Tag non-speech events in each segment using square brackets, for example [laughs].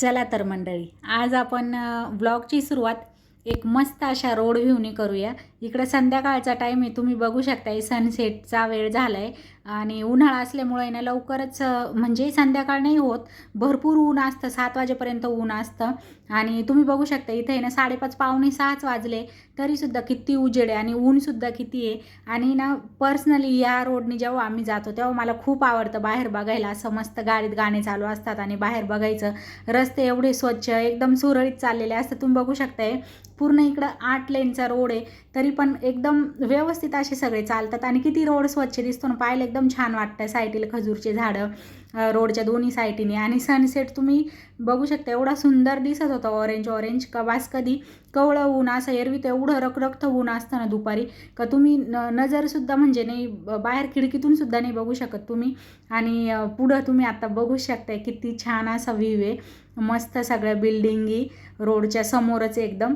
चला तर मंडळी आज आपण ब्लॉगची सुरुवात एक मस्त अशा रोड व्ह्यूने करूया. इकडं संध्याकाळचा टाईम आहे तुम्ही बघू शकता सनसेटचा वेळ झाला आहे आणि उन्हाळा असल्यामुळे ना लवकरच म्हणजे संध्याकाळ नाही होत. भरपूर ऊन असतं सात वाजेपर्यंत ऊन असतं. आणि तुम्ही बघू शकता इथे आहे ना साडेपाच पावणे सहाच वाजले तरीसुद्धा किती उजेड आहे आणि ऊनसुद्धा किती आहे. आणि ना पर्सनली या रोडने जेव्हा आम्ही जातो तेव्हा मला खूप आवडतं बाहेर बघायला. असं मस्त गाडीत गाणे चालू असतात आणि बाहेर बघायचं. रस्ते एवढे स्वच्छ एकदम सुरळीत चाललेले असतात. तुम्ही बघू शकताय पूर्ण इकडं आठ लेनचा रोड आहे. तरी पण एकदम व्यवस्थित असे सगळे चालतात. आणि किती रोड स्वच्छ दिसतो ना पाहायला एकदम छान वाटतं साईटीला खजूरचे झाडं रोडच्या दोन्ही साईटीने आणि सनसेट तुम्ही बघू शकता एवढा सुंदर दिसत होता ऑरेंज ऑरेंज कवास कधी कवळं ऊन असं एरवी तर एवढं रखरखतं ऊन असतं ना दुपारी. का तुम्ही न नजरसुद्धा म्हणजे नाही बाहेर खिडकीतून सुद्धा नाही बघू शकत तुम्ही. आणि पुढं तुम्ही आता बघू शकताय किती छान असा व्ह्यू आहे. मस्त सगळ्या बिल्डिंगी रोडच्या समोरच एकदम.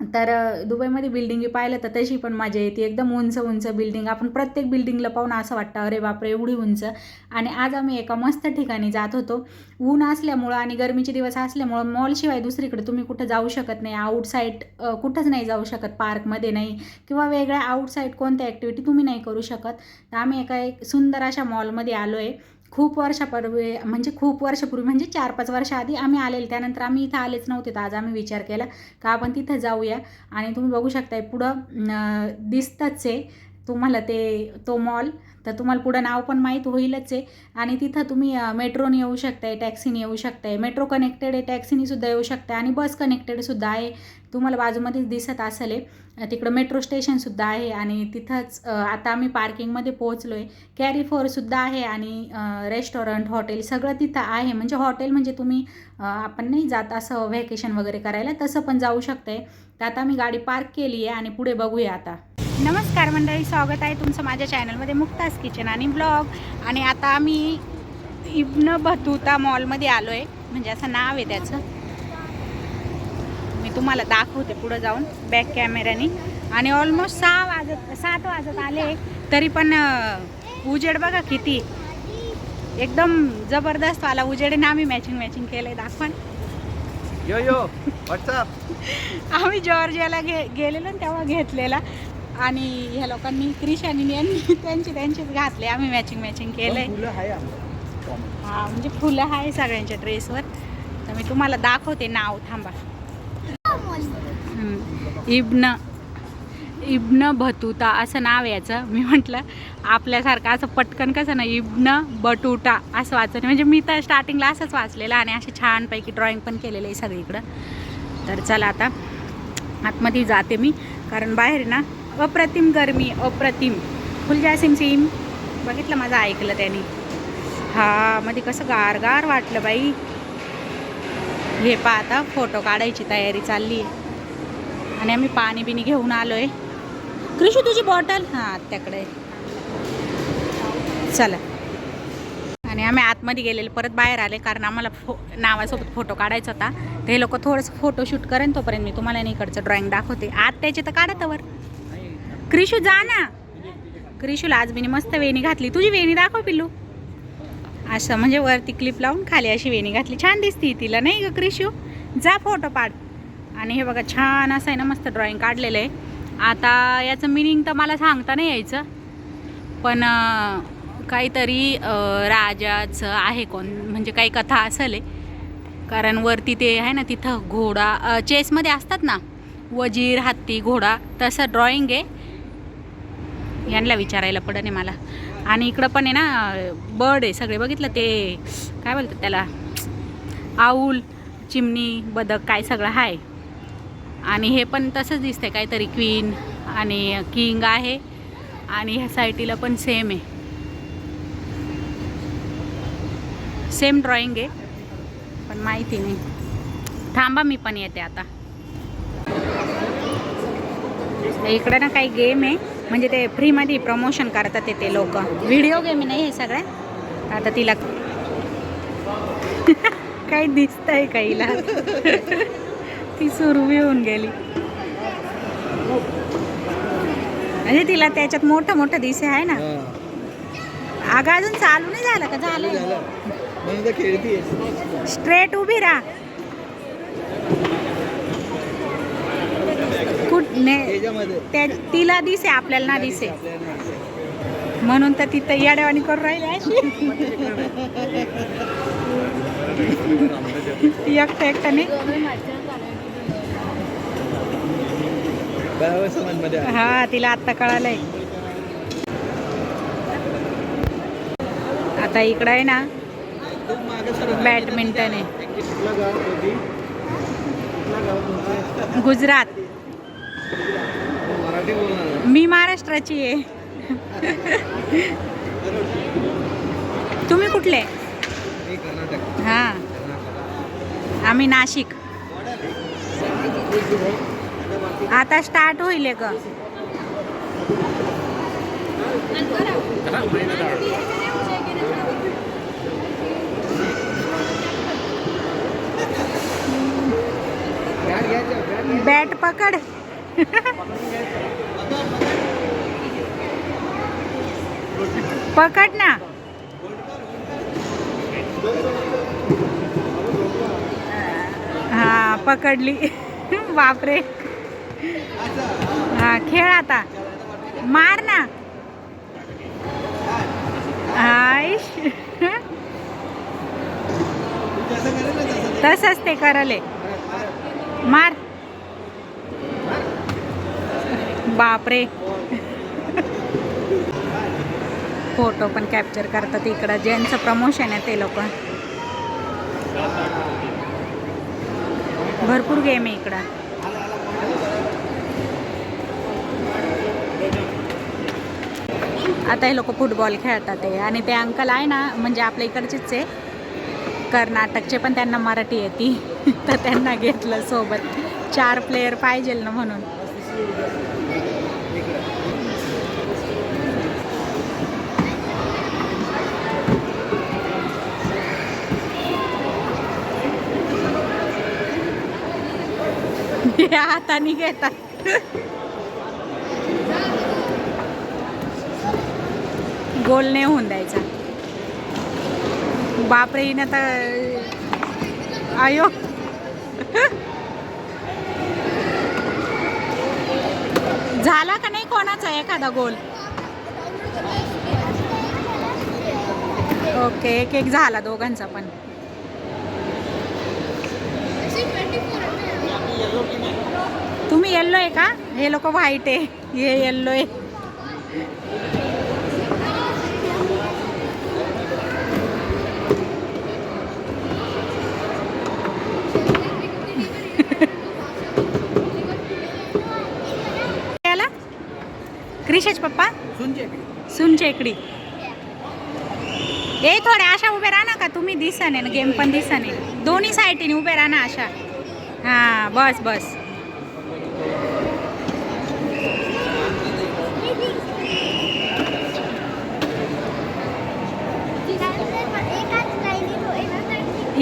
तर दुबईमध्ये बिल्डिंगी पाहिलं तर तशी पण मजा येते. एकदम उंच उंच बिल्डिंग आपण प्रत्येक बिल्डिंगला पाहून असं वाटतं अरे बापरे एवढी उंच. आणि आज आम्ही एका मस्त ठिकाणी जात होतो. ऊन असल्यामुळं आणि गरमीचे दिवस असल्यामुळं मॉलशिवाय दुसरीकडे तुम्ही कुठं जाऊ शकत नाही. आउटसाईड कुठंच नाही जाऊ शकत पार्कमध्ये नाही. किंवा वेगळ्या आउटसाईड कोणत्या ॲक्टिव्हिटी तुम्ही नाही करू शकत. तर आम्ही एका एक सुंदर अशा मॉलमध्ये आलो आहे खूप वर्षापूर्वी म्हणजे खूप वर्षापूर्वी म्हणजे चार पाच वर्ष आधी आम्ही आलेले. त्यानंतर आम्ही इथं आलेच नव्हते तर आज आम्ही विचार केला का आपण तिथं जाऊया. आणि तुम्ही बघू शकताय पुढं दिसतंच आहे तुम्हाला ते तो मॉल तर तुम्हाला पुढं नाव पण माहीत होईलच आहे. आणि तिथं तुम्ही मेट्रोने येऊ शकताय टॅक्सीने येऊ शकताय. मेट्रो कनेक्टेड आहे टॅक्सीनीसुद्धा येऊ शकताय. आणि बस कनेक्टेड सुद्धा आहे. तुम्हाला बाजूमध्येच दिसत असेल आहे. तिकडं मेट्रो स्टेशनसुद्धा आहे. आणि तिथंच आता आम्ही पार्किंगमध्ये पोहोचलो आहे कॅरी फोरसुद्धा आहे. आणि रेस्टॉरंट हॉटेल सगळं तिथं आहे. म्हणजे हॉटेल म्हणजे तुम्ही आपण नाही जात असं व्हॅकेशन वगैरे करायला. तसं पण जाऊ शकतंय. तर आता मी गाडी पार्क केली आहे. आणि पुढे बघूया आता. नमस्कार मंडळी स्वागत आहे तुमचं माझ्या चॅनलमध्ये मुक्तास किचन आणि ब्लॉग. आणि आता आम्ही इब्न बतुता मॉलमध्ये आलो आहे म्हणजे असं नाव आहे त्याचं. मी तुम्हाला दाखवते पुढं जाऊन बॅक कॅमेऱ्याने आणि ऑलमोस्ट सहा वाजत सात वाजत आले. तरी पण उजेड बघा किती. एकदम जबरदस्त आला ना आम्ही मॅचिंग मॅचिंग केलं आहे दाखवा यो यो व्हॉट्सअप आम्ही जॉर्जियाला गे गेलेलो ना तेव्हा घेतलेला. आणि ह्या लोकांनी क्रिशानी यांनी त्यांचे त्यांचेच घातले. आम्ही मॅचिंग मॅचिंग केलंय. हा म्हणजे फुलं आहे सगळ्यांच्या ड्रेसवर तर मी तुम्हाला दाखवते नाव थांबा. इब्न इब्न भतुता असं नाव याचं. मी म्हटलं आपल्यासारखं असं पटकन कसं ना इब्न बटुटा असं वाचन म्हणजे मी तर स्टार्टिंगला असंच वाचलेलं आणि असे छानपैकी ड्रॉइंग पण केलेलं आहे सगळीकडं. तर चला आता आतमध्ये जाते मी. कारण बाहेर ना अप्रतिम गरमी अप्रतिम. फुलजासिम सिम बघितलं माझं ऐकलं त्याने. हा मध्ये कसं गार गार वाटलं बाई. हे पा आता फोटो काढायची तयारी चालली. आहे आणि आम्ही पाणी बिणी घेऊन आलोय. कृषी तुझी बॉटल हां त्याकडे. चला. आणि आम्ही आतमध्ये गेलेले परत बाहेर आले कारण आम्हाला फो नावासोबत फोटो काढायचा होता. हे लोक थोडंसं फोटोशूट करेन तोपर्यंत मी तुम्हाला नाही इकडचं ड्रॉइंग दाखवते. आत त्याचे तर काढा तवर. क्रिशू जा ना. क्रिशूला आज मी मस्त वेणी घातली. तुझी वेणी दाखव पिल्लू. असं म्हणजे वरती क्लिप लावून खाली अशी वेणी घातली. छान दिसती तिला नाही ग क्रिशू? जा फोटो पाड. आणि हे बघा छान असं आहे ना मस्त ड्रॉइंग काढलेलं आहे. आता याचं मिनिंग तर मला सांगता नाही यायचं. पण काहीतरी राजाचं आहे कोण म्हणजे काही कथा असेल आहे. कारण वरती ते आहे ना तिथं घोडा चेसमध्ये असतात ना वजीर हत्ती घोडा तसं ड्रॉइंग आहे. यांना विचारायला पडत मला. आणि इकडं पण आहे ना बर्ड आहे सगळे. बघितलं ते काय बोलतात त्याला? आऊल चिमणी बदक काय सगळं आहे आणि हे पण तसंच दिसतंय काहीतरी क्वीन आणि किंग आहे. आणि ह्या साईटीला पण सेम आहे. सेम ड्रॉइंग आहे. पण माहिती नाही. थांबा मी पण येते आता. इकडे ना काही गेम आहे. म्हणजे ते फ्रीमध्ये प्रमोशन करतात ते ते लोक. व्हिडिओ गेम नाही हे सगळ्या आता तिला [laughs] काही दिसतंय काहीला [laughs] ती सुरवी होऊन गेली. म्हणजे तिला त्याच्यात मोठं मोठं दिसे आहे ना? अगं अजून चालू नाही झालं का? झालं. स्ट्रेट उभी राहा कुठ ने त्या तिला दिसे आपल्याला ना दिसे. म्हणून तर तिथं येड्यावानी करून राहिली एकटं एकट्याने. हा तिला आत्ता कळालंय आता इकडं आहे ना. बॅडमिंटन आहे? गुजरात मी महाराष्ट्राची आहे. तुम्ही कुठले? हा. आम्ही नाशिक. आता स्टार्ट होईल ग बॅट पकड. पकड ना. हा पकडली. बापरे. हा खेळ आता. मार ना. आईश. तसंच ते करले. मार. बापरे. फोटो पण कॅप्चर करतात इकडं. ज्यांचं प्रमोशन आहे ते लोक. भरपूर गेम आहे इकडं. आता हे लोक फुटबॉल खेळतात आहे आणि ते अंकल आहे ना म्हणजे आपल्या इकडचेच आहे. कर्नाटकचे पण त्यांना मराठी येते. [laughs] तर त्यांना घेतलं सोबत. चार प्लेयर पाहिजेल ना म्हणून. हाताने घेतात. गोल नाही होऊन द्यायचा. बापरे हिने तर आयो. झाला का नाही कोणाचा एखादा गोल? ओके एक एक झाला दोघांचा पण. तुम्ही येल्लो आहे का? हे लोक व्हाईट आहे. हे येल्लो आहे. क्रिशेश पप्पा? सुनचे सुन चेकडी ए थोड्या अशा उभे राहा ना का? तुम्ही दिसने ना गेम पण दिसने दोन्ही साईडीने उभे राहा ना अशा. हां बस बस.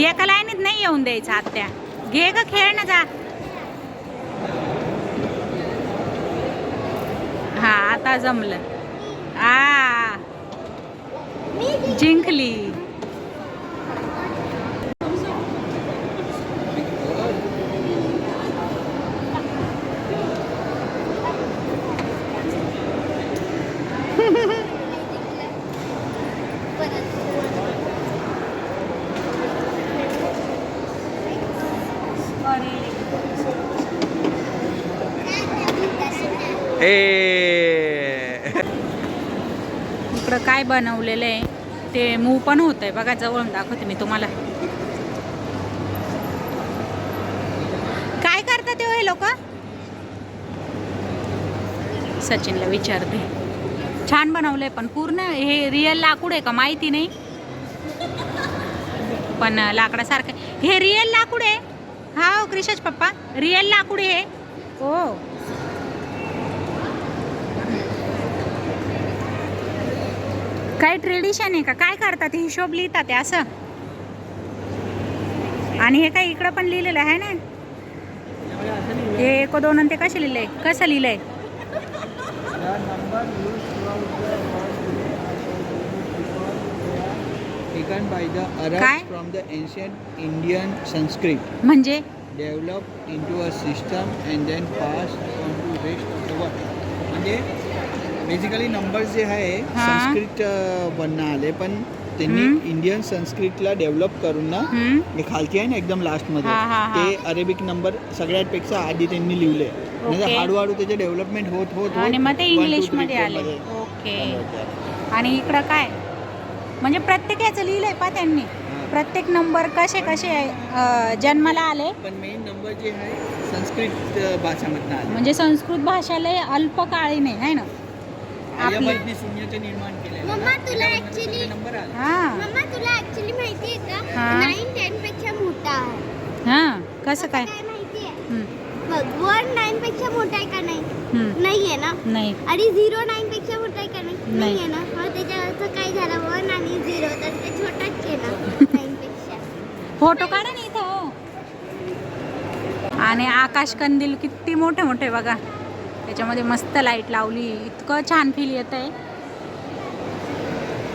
एका लाईनीत नाही येऊन द्यायचं आत्या. घे ग खेळ ना जा. हा आता जमलं. आ. जिंकली ए इकडं काय बनवलेलं आहे ते मूव पण होत आहे. बघा जवळून दाखवते मी तुम्हाला. काय करतात ते हो हे लोक? सचिनला विचारते. छान बनवलंय पण पूर्ण हे रिअल लाकूड आहे का माहिती नाही. पण लाकडासारखं. हे रिअल लाकूड आहे. हा हो पप्पा. रिअल लाकूड आहे. हे. काय ट्रेडिशन आहे का? काय करतात? हिशोब लिहितात असं? आणि हे काय इकडं पण लिहिलेलं आहे ना हे एक दोन ते कसे लिहिले कसं लिहिलंय? काय? From the ancient Indian Sanskrit म्हणजे? Develop into a system and then pass to west म्हणजे बेसिकली नंबर्स जे आहे हा. संस्कृत बनणं आले पण त्यांनी हम्म. इंडियन संस्कृतला डेव्हलप करून ना हम्म, हे खालती आहे ना एकदम लास्टमध्ये हा, हा, हा. ते अरेबिक नंबर सगळ्यात पेक्षा आधी त्यांनी लिहिले म्हणजे. हळूहळू त्याचे डेव्हलपमेंट होत होत आणि मग ते one, two, इंग्लिश three, मध्ये four आले. मध्ये ओके. आणि इकडं काय? म्हणजे प्रत्येकाचं लिहिलंय पा त्यांनी. प्रत्येक नंबर कसे कसे अं, जन्माला आले? पण मेन नंबर जे आहे संस्कृत अं, भाषामधनं आले. म्हणजे संस्कृत भाषाला अल्पकाळी नाही आहे ना? आपली आर्यभट्टने शून्याचं निर्माण केलेलं मम्मा, तुला हा. मम्मा ऍक्च्युली माहिती आहे हा. का नाईन टेन पेक्षा मोठा आहे. हा. कसं काय? काय माहिती आहे? बघ वन नाईन पेक्षा मोठा आहे का नाही? हम्म, नाहीये ना? नाही. आणि झिरो नाईन पेक्षा मोठा आहे का नाही? नाही. नाहीये ना? मग त्याच्या अर्थ काय झाला? वन आणि झिरो तर ते छोटाच आहे ना? नाईन [laughs] पेक्षा. फोटो काढा ना इथं हो. आणि आकाश कंदील किती मोठे मोठे बघा. त्याच्यामध्ये मस्त लाइट लावली. इतकं छान फील येत आहे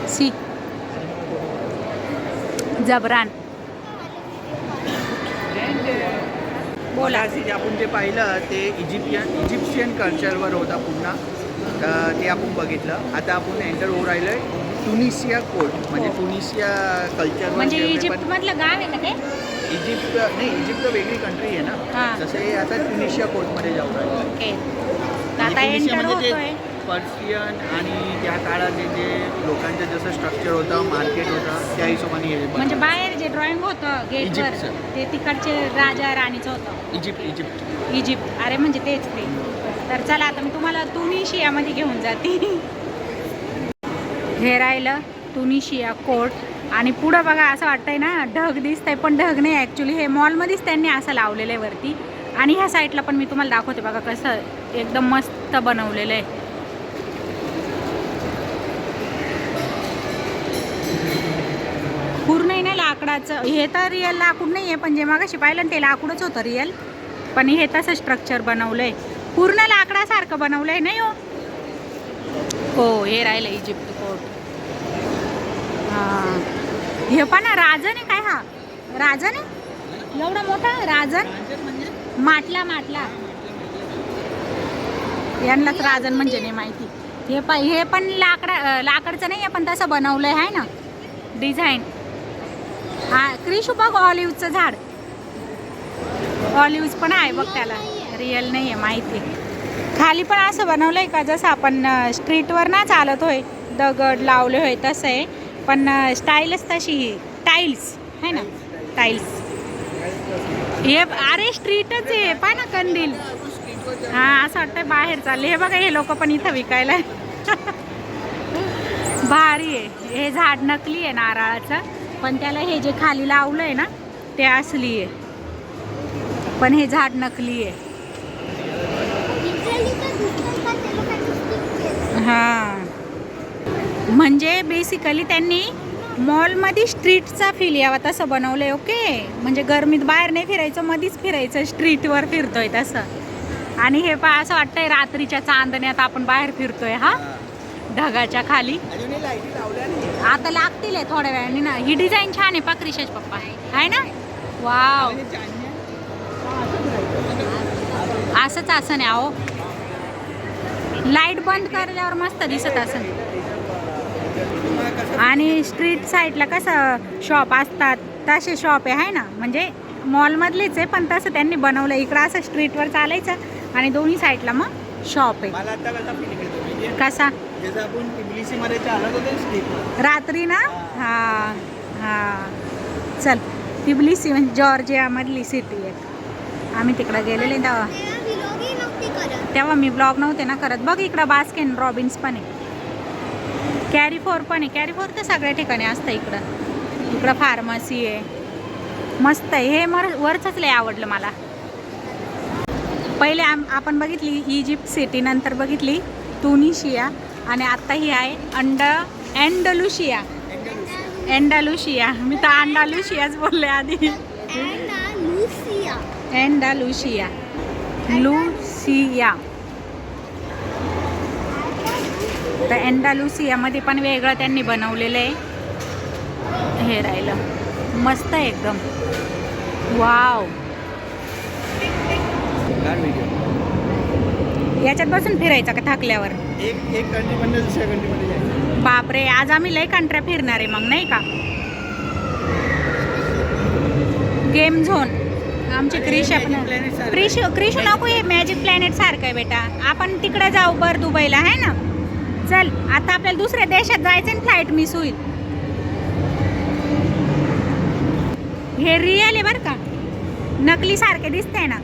सी. जबरान. बोला. आपण जे पाहिलं ते इजिप्शियन इजिप्शियन कल्चरवर होता पुन्हा. तर ते आपण बघितलं. आता आपण एंटर होऊ राहिलोय टुनिशिया कोर्ट म्हणजे टुनिशिया कल्चरवर म्हणजे जेवढे इजिप्त पण मधलं गाव आहे का ते? इजिप्त नाही इजिप्त वेगळी कंट्री आहे हा. ना जसं हे आता टुनिशिया कोर्टमध्ये जाऊ राहिलं म्हणजे आता एंटर म्हणजे होतोय. पर्शियन आणि त्या काळाचे जे लोकांचं जसं स्ट्रक्चर होतं मार्केट होतं त्या हिशोबाने हे. म्हणजे बाहेर जे ड्रॉइंग होतं गेटवर इजिप्तचं. ते तिकडचे राजा राणीचं होतं. इजिप्त इजिप्त इजिप्त अरे म्हणजे तेच ते. तर चला आता मी तुम्हाला तुनिशियामध्ये घेऊन जाते. हे राहिलं तुनिशिया कोर्ट आणि पुढं बघा असं वाटतंय ना ढग दिसतंय पण ढग नाही ॲक्च्युली हे मॉलमध्येच त्यांनी असं लावलेलं आहे वरती. आणि ह्या साईडला पण मी तुम्हाला दाखवते बघा कसं एकदम मस्त बनवलेलं आहे. पूर्ण नाही लाकडाचं. हे तर रिअल लाकूड नाही आहे पण जे मागाशी पाहिलं ना ते लाकूडच होतं रिअल पण हे तसं स्ट्रक्चर बनवलंय. पूर्ण लाकडासारखं बनवलंय नाही हो. हो हे राहिलं इजिप्त कोर्ट हां. हे पण राजन आहे काय हा? राजन आहे? एवढा मोठा? राजन? माटला माटला. यांनाच राजन म्हणजे नाही माहिती. हे पण हे पण लाकडा लाकडचं नाही आहे पण तसं बनवलंय आहे ना? डिझाईन हा क्रिशू बघ ऑलिव्हचं झाड. ऑलिव्ह पण आहे बघ त्याला. रिअल नाही आहे माहिती. खाली पण असं बनवलंय का जसं आपण स्ट्रीटवर ना चालत होय दगड लावले होय तसं आहे. पण स्टाईलच तशी ही. टाईल्स आहे ना? टाईल्स हे अरे स्ट्रीटच आहे. पाय ना कंदील. हा असं वाटतंय बाहेर चालले. हे बघा हे लोक पण इथं विकायला [laughs] भारी आहे. हे झाड नकली आहे नारळाचं. पण त्याला हे जे खाली लावलं आहे ना ते असली आहे. पण हे झाड नकली आहे. हां. म्हणजे बेसिकली त्यांनी मॉलमध्ये स्ट्रीटचा फील यावा तसं बनवलं आहे ओके म्हणजे गरमीत बाहेर नाही फिरायचं मध्येच फिरायचं स्ट्रीटवर फिरतोय तसं. आणि हे पा असं वाटतंय रात्रीच्या चांदण्यात आपण बाहेर फिरतोय हा? ढगाच्या खाली. आता लागतील आहे थोड्या वेळाने ना. ही डिझाईन छान आहे पाक्रिशेष पप्पा. आहे ना? वाव असंच असं नाही अहो. लाइट बंद करल्यावर मस्त दिसत असं आणि स्ट्रीट साईडला कसं शॉप असतात तसे शॉप आहे ना? म्हणजे मॉलमधलेच आहे पण तसं त्यांनी बनवलं. इकडं असं स्ट्रीटवर चालायचं आणि दोन्ही साईडला मग शॉप आहे. मला आता कसा रात्री ना? हा. हा चल तिबलिसी म्हणजे जॉर्जियामधली सिटी आहे. आम्ही तिकडं गेलेले तेव्हा. मी ब्लॉग नव्हते ना करत. बघ इकडं बास्केन रॉबिन्स पण आहे. कॅरी फोर पण आहे. कॅरी फोर तर सगळ्या ठिकाणी असतं इकडं. इकडं फार्मसी आहे. मस्त आहे. हे मर वरचंच लय आवडलं मला. पहिले आम आपण बघितली इजिप्त सिटी नंतर बघितली तुनिशिया आणि आत्ता ही आहे अंड अँडलुशिया अँडालुशिया मी तर अंडालुशियाच बोलले आधी. अँडालुशिया लुसिया तर अँडालुसियामध्ये पण वेगळं त्यांनी बनवलेलं आहे. हे राहिलं. मस्त आहे एकदम. वाव. याच्यात बसून फिरायचं का थकल्यावर? एक एक कंट्रीमधनं दुसऱ्या कंट्रीमध्ये जायचं. बापरे आज आम्ही लय कंट्र्या फिरणार आहे मग नाही का? गेम झोन आमची क्रिश सारखं क्रिश क्रिश नको हे मॅजिक प्लॅनेट सारखं आहे बेटा. आपण तिकडे जाऊ बर दुबईला आहे ना? चल आता आपल्याला दुसऱ्या देशात जायचं फ्लाईट मिस होईल. हे रिअल आहे बरं का. नकली सारखे दिसते ना.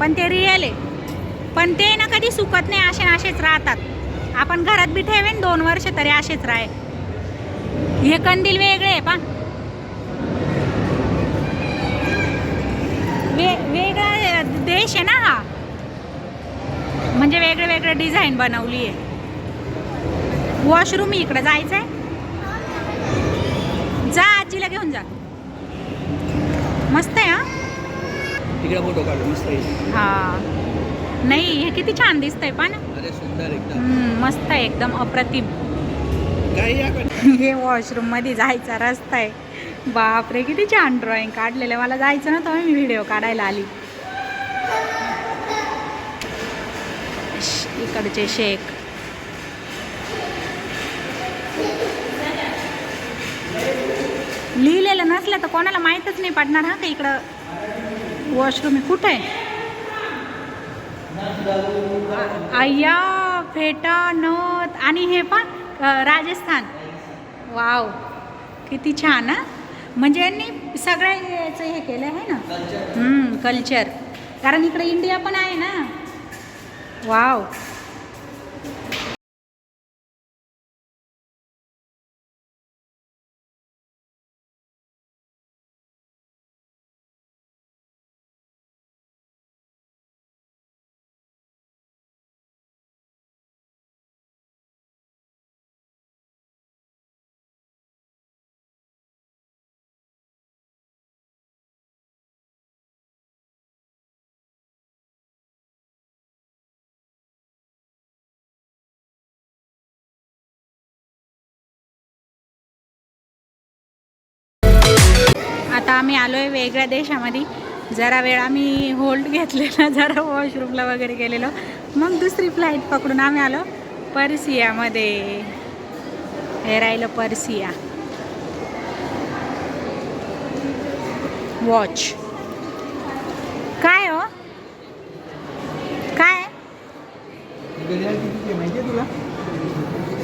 पण ते रिअल आहे. पण ते ना कधी सुकत नाही असे असेच राहतात. आपण घरात बी ठेवेन दोन वर्ष तरी असेच राहे. हे कंदील वेगळे आहे पा वे वेगळा देश आहे ना हा. म्हणजे वेगळे वेगळे डिझाईन बनवली आहे वॉशरूम इकडे जायचं आहे जा आजीला घेऊन जा. मस्त आहे हा? तिकडे फोटो काढू मस्त हा. नाही हे किती छान दिसतंय पण. अरे सुंदर एकदम. हम्म, मस्त आहे एकदम अप्रतिम. हे वॉशरूममध्ये जायचा रस्ता आहे. बापरे किती छान ड्रॉइंग काढलेलं मला जायचं नव्हतं म्हणून मी व्हिडिओ काढायला आली. इकडचे शेख. लिहिलेलं नसलं तर कोणाला माहीतच नाही पडणार हा का इकडं? वॉशरूम कुठं आहे? अय्या फेटा नथ आणि हे पण राजस्थान. वाव किती छान हा? म्हणजे यांनी सगळ्या याचं हे केलं आहे ना? कल्चर कारण इकडे इंडिया पण आहे ना? वाव. आता आम्ही आलो आहे वेगळ्या देशामध्ये. जरा वेळ आम्ही होल्ड घेतलेला जरा वॉशरूमला वगैरे गेलेलो. मग दुसरी फ्लाईट पकडून आम्ही आलो पर्सियामध्ये. हे राहिलं पर्सिया. वॉच काय हो? काय? तुला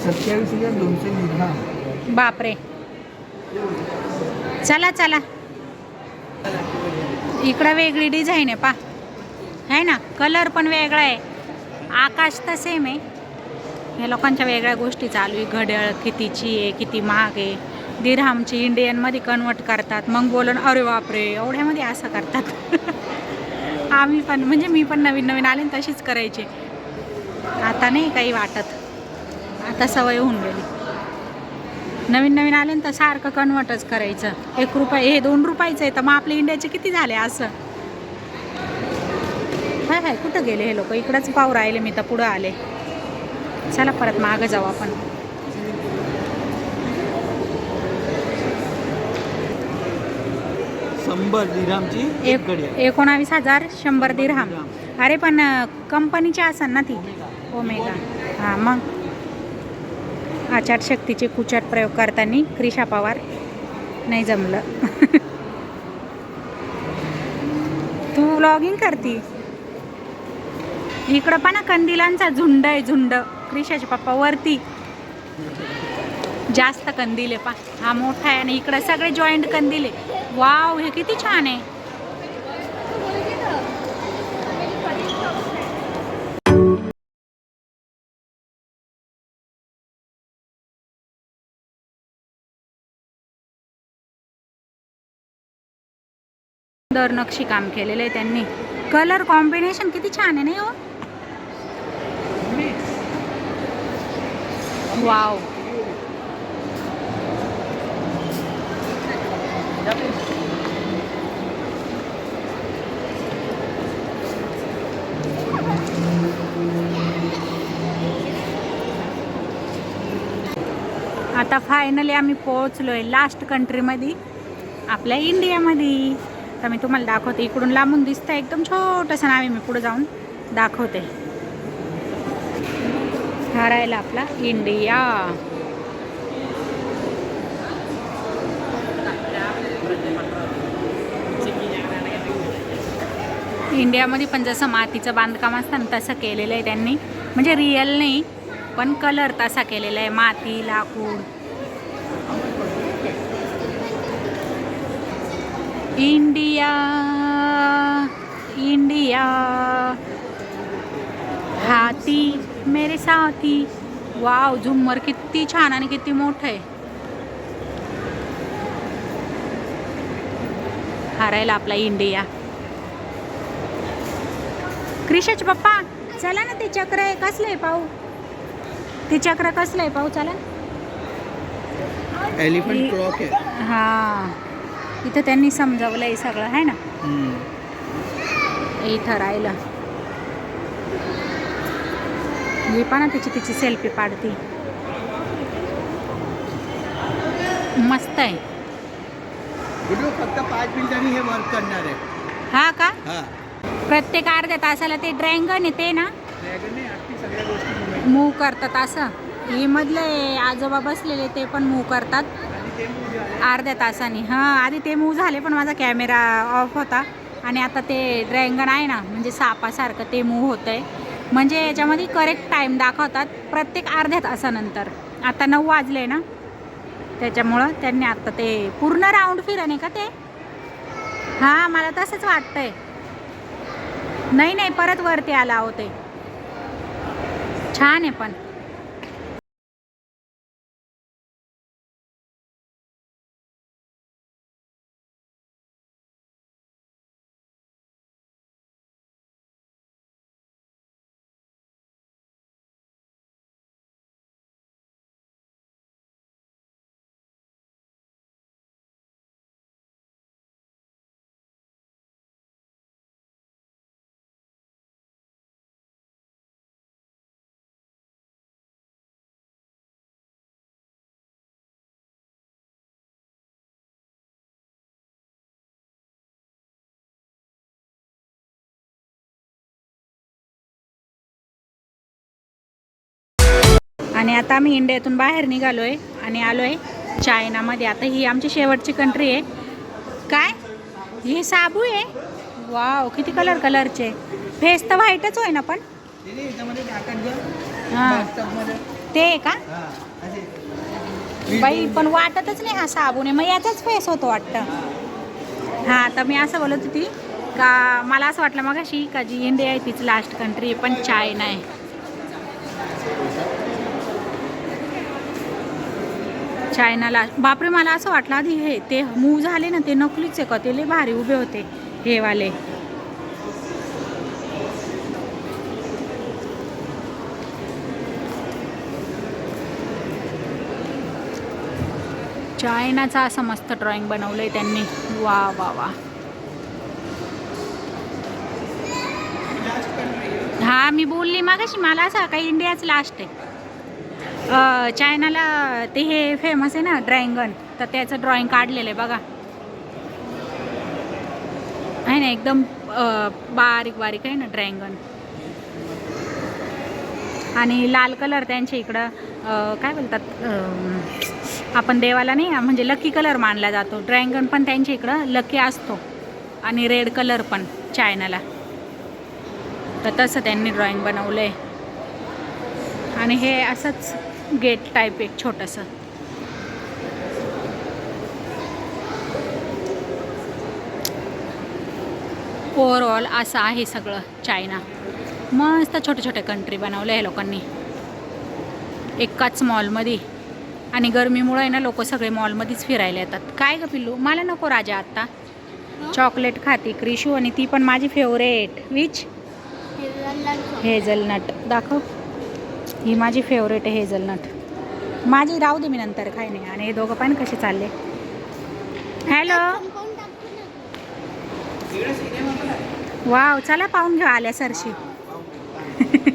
सत्यावीस हजार दोनशे बापरे. चला चला. इकडं वेगळी डिझाईन आहे पा. आहे ना? कलर पण वेगळा आहे. आकाश तर सेम आहे. या लोकांच्या वेगळ्या गोष्टी चालू आहे. घड्याळ कितीची आहे किती महाग आहे. दिरहामची इंडियनमध्ये कन्वर्ट करतात. मग बोलून अरे बापरे एवढ्यामध्ये असं करतात. [laughs] आम्ही पण म्हणजे मी पण नवीन नवीन आले तशीच करायची. आता नाही काही वाटत. आता सवय होऊन गेली. नवीन नवीन आले ना तर सारखं कन्वर्टच करायचं. एक रुपये हे दोन रुपयाचं आहे तर मग आपल्या इंडियाचे किती झाले असं? हाय हाय कुठं गेले हे लोक? इकडंच पाव राहिले मी तर पुढं आले. चला परत मागं जाऊ आपण. शंभर दिरामची एक एकोणावीस हजार शंभर दिरहाम अरे पण कंपनीची असन ना ती? ओमेगा हां मग? आचारशक्तीचे कुचाट प्रयोग करताना क्रिशा पवार नाही जमलं. [laughs] तू व्लॉगिंग करती? इकडं पण कंदिलांचा झुंड आहे झुंड. क्रिशाचे पप्पा वरती. जास्त कंदील आहे पा. हा मोठा आहे आणि इकडं सगळे जॉईंट कंदील आहे. वाव हे किती छान आहे. सुंदर नक्षी काम केलेलं आहे त्यांनी. कलर कॉम्बिनेशन किती छान आहे नाही हो? वाव आता फायनली आम्ही पोहोचलो आहे लास्ट कंट्रीमध्ये आपल्या इंडियामध्ये तर मी तुम्हाला दाखवते. इकडून लांबून दिसतं एकदम छोटंसं नावी मी पुढे जाऊन दाखवते. हा राहिला आपला इंडिया. इंडियामध्ये पण जसं मातीचं बांधकाम असतं ना तसं केलेलं आहे त्यांनी. म्हणजे रिअल नाही पण कलर तसा केलेला आहे. माती लाकूड. India India. हाती मेरे साथी। वाव झुम्मर किती छान आणि किती मोठं आहे. हा राहिला आपला इंडिया. क्रिशाचे पप्पा चला ना ते चक्र आहे कसलं आहे पाहू? ते चक्र कसलं आहे पाहू चला एलिफंट क्लॉक आहे. हा. इथं त्यांनी समजावलं आहे सगळं आहे ना. इथं राहिलं. ही पण तिची तिची सेल्फी काढती मस्त आहे. गुड्डू फक्त पाच मिनिटांनी हे वर्क करणार आहे. हा का? हा. प्रत्येक अर्ध्या तासाला ते ड्रॅगन आहे ते ना मूव करतात असं. ही मधले आजोबा बसलेले ते पण मूव करतात. अर्ध्या तासाने. हां आधी ते मूव झाले पण माझा कॅमेरा ऑफ होता. आणि आता ते ड्रॅगन आहे ना म्हणजे सापासारखं ते मूव होतं आहे म्हणजे याच्यामध्ये करेक्ट टाईम दाखवतात प्रत्येक अर्ध्या तासानंतर. आता नऊ वाजले ना त्याच्यामुळं त्यांनी आता ते पूर्ण राऊंड फिरणे का ते? हां मला तसंच वाटतंय. नाही नाही परत वरती आला आहो छान आहे पण. आणि आता आम्ही इंडियातून बाहेर निघालो आहे आणि आलो आहे चायनामध्ये. आता ही आमची शेवटची कंट्री आहे. काय? हे साबू आहे? वाव किती कलर कलरचे फेस तर व्हाईटच होय ना पण. हां. ते आहे का? हा. बाई पण वाटतच नाही हा साबून आहे मग याचाच फेस होतो वाटतं. हां तर मी असं बोलत होती का मला असं वाटलं मग अशी का जी इंडिया आहे तीच लास्ट कंट्री आहे पण चायना आहे. चायनाला बापरे मला असं वाटलं आधी हे ते मूव झाले ना ते नकलीच आहे का? ते लय भारी उभे होते हे वाले. चायनाचा असं मस्त ड्रॉइंग बनवलंय त्यांनी. वा वा वा. हा मी बोलली मागाशी मला असं काही इंडियाच लास्ट आहे. चायनाला ते हे फेमस आहे ना ड्रॅगन तर त्याचं ड्रॉइंग काढलेलं आहे बघा. आहे ना एकदम बारीक बारीक आहे ना ड्रॅगन आणि लाल कलर त्यांच्या इकडं काय बोलतात आपण देवाला नाही म्हणजे लकी कलर मानला जातो. ड्रॅगन पण त्यांच्या इकडं लकी असतो. आणि रेड कलर पण चायनाला. तर तसं त्यांनी ड्रॉइंग बनवलं आहे आणि हे असंच गेट टाईप एक छोटंसं. ओव्हरऑल असं आहे सगळं चायना मस्त छोटे छोटे कंट्री बनवले आहे लोकांनी. एकाच मॉलमध्ये आणि गरमीमुळे ना लोक सगळे मॉलमध्येच फिरायला येतात. काय ग पिल्लू? मला नको राजा आत्ता चॉकलेट खाती क्रिशू आणि ती पण माझी फेवरेट विच हेझलनट. दाखव. ही माझी फेवरेट आहे हेझलनट. माझी राहू दे मी नंतर काय नाही. आणि हे दोघं पण कसे चालले? हॅलो वाव चला पाहून घेऊ आल्या सरशी. [laughs]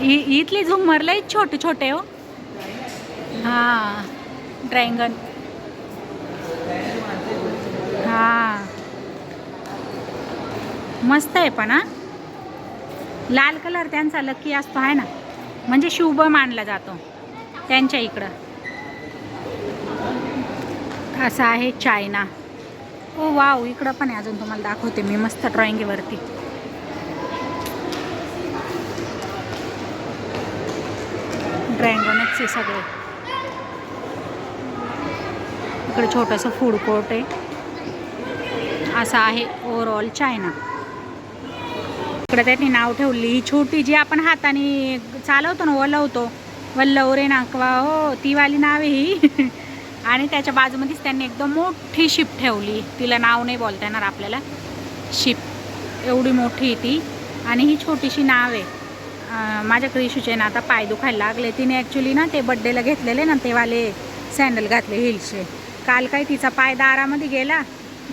इ- इथली झुम्मर लई छोटे छोटे हो. हां ड्रॅगन हां. मस्त आहे पण हा? लाल कलर त्यांचा लकी असतो आहे ना? म्हणजे शुभ मानला जातो त्यांच्या इकडं. असं आहे चायना. ओ वाव इकडं पण आहे अजून तुम्हाला दाखवते मी मस्त ड्रॉइंगवरती ड्रॅगनच आहे सगळे. इकडे छोटंसं फूड कोर्ट आहे. असं आहे ओवरऑल चायना. इकडे त्यांनी नाव ठेवली. ही छोटी जी आपण हाताने चालवतो ना वलवतो. वल्लवरे नाकवा हो ती वाली नाव आहे ही. [laughs] आणि त्याच्या बाजूमध्येच त्यांनी एकदम मोठी शिप ठेवली. तिला नाव नाही बोलता येणार आपल्याला. शिप एवढी मोठी ती. आणि ही छोटीशी नाव आहे. माझ्याकडे माझ्या क्रिशूचे ना आता पाय दुखायला लागले. तिने ॲक्च्युली ना ते बड्डेला घेतलेले ना ते वाले सँडल घातले हिल्सचे काल काय तिचा पाय दारामध्ये गेला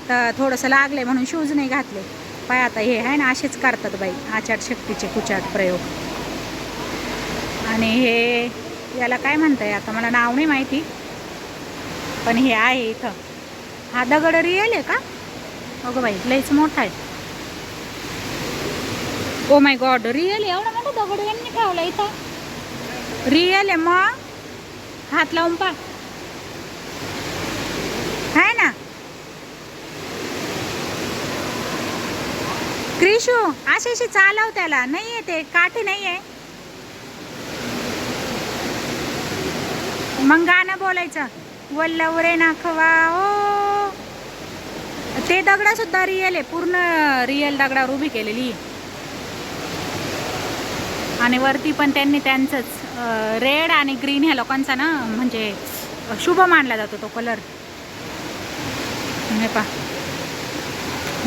तर थोडंसं लागले म्हणून शूज नाही घातले. पाय आता हे आहे ना असेच करतात बाई आचार शक्तीचे कुचाट प्रयोग. आणि हे याला काय म्हणताय आता मला नाव नाही माहिती पण हे आहे इथं. हा दगड रिअल आहे का? अगं बाई लयच मोठा आहे. ओ माय गॉड रिअल आहे? एवढा मोठा दगड यांनी ठेवला इथं. रिअल आहे मग. हात लावून पा आहे ना? क्रिशू अशी अशी चालव त्याला. नाही आहे ते काठी नाही आहे मग गाणं बोलायचं. वल्लवरे नाखवा ओ. ते दगडा सुद्धा रिअल आहे. पूर्ण रिअल दगडावर उभी केलेली. आणि वरती पण त्यांनी त्यांचंच रेड आणि ग्रीन ह्या लोकांचा ना म्हणजे शुभ मानला जातो तो कलर हे पा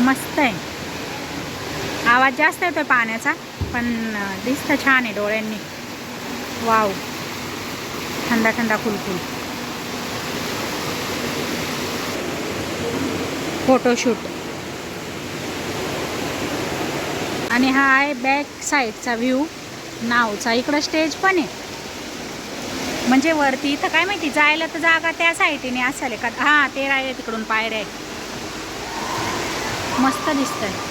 मस्त आहे. आवाज जास्त येतोय पाण्याचा पण दिसतं छान आहे डोळ्यांनी. वाव. थंडा थंडा कुलकुल फोटोशूट. आणि हा आहे बॅक साईडचा व्ह्यू. नावचा इकडं स्टेज पण आहे. म्हणजे वरती इथं काय माहिती जायला तर जागा त्या साईडीने असेल का हां ते राहिले तिकडून पायऱ्या मस्त दिसतंय.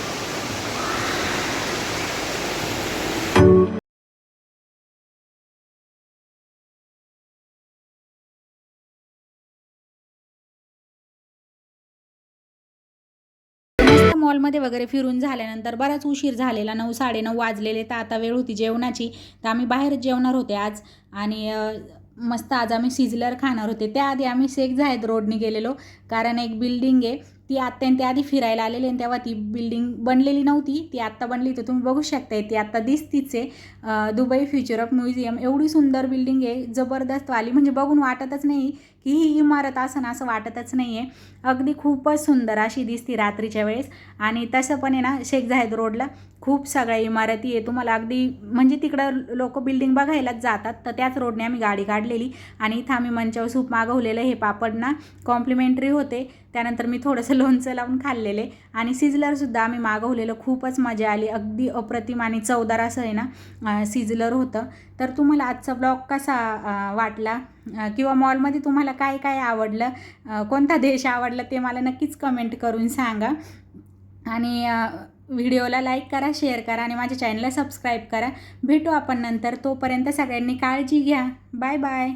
मॉलमध्ये वगैरे फिरून झाल्यानंतर बराच उशीर झालेला नऊ साडेनऊ वाजलेले तर आता वेळ होती जेवणाची. तर आम्ही बाहेर जेवणार होते आज. आणि मस्त आज आम्ही सिझलर खाणार होते. त्याआधी आम्ही शेख झायद रोडने गेलेलो कारण एक बिल्डिंग आहे. ती आत्ता आणि आधी फिरायला आलेली आणि तेव्हा ती बिल्डिंग बनलेली नव्हती. ती आत्ता बनली तर तुम्ही बघू शकताय ती आत्ता दिसतीच आहे. दुबई फ्युचर ऑफ म्युझियम एवढी सुंदर बिल्डिंग आहे जबरदस्त वाली. म्हणजे बघून वाटतच नाही की ही इमारत असं ना असं वाटतच नाही आहे अगदी खूपच सुंदर अशी दिसती रात्रीच्या वेळेस. आणि तसं पण आहे ना शेख झायद रोडला खूप सगळ्या इमारती आहे. तुम्हाला अगदी म्हणजे तिकडं लोक बिल्डिंग बघायलाच जातात. तर त्याच रोडने आम्ही गाडी काढलेली. आणि इथं आम्ही मंचावर सूप मागवलेलं. हे पापड ना कॉम्प्लिमेंटरी होते. त्यानंतर मी थोडंसं लोणचं लावून खाल्लेले. आणि सिझलरसुद्धा आम्ही मागवलेलं. खूपच मजा आली. अगदी अप्रतिम आणि चवदार असं आहे ना सिझलर होतं. तर तुम्हाला आजचा ब्लॉग कसा वाटला? किंवा मॉलमध्ये तुम्हाला काय काय आवडलं? कोणता देश आवडला ते मला नक्कीच कमेंट करून सांगा. आणि व्हिडिओला लाईक करा शेअर करा आणि माझ्या चॅनलला सबस्क्राईब करा. भेटू आपण नंतर. तोपर्यंत सगळ्यांनी काळजी घ्या. Bye bye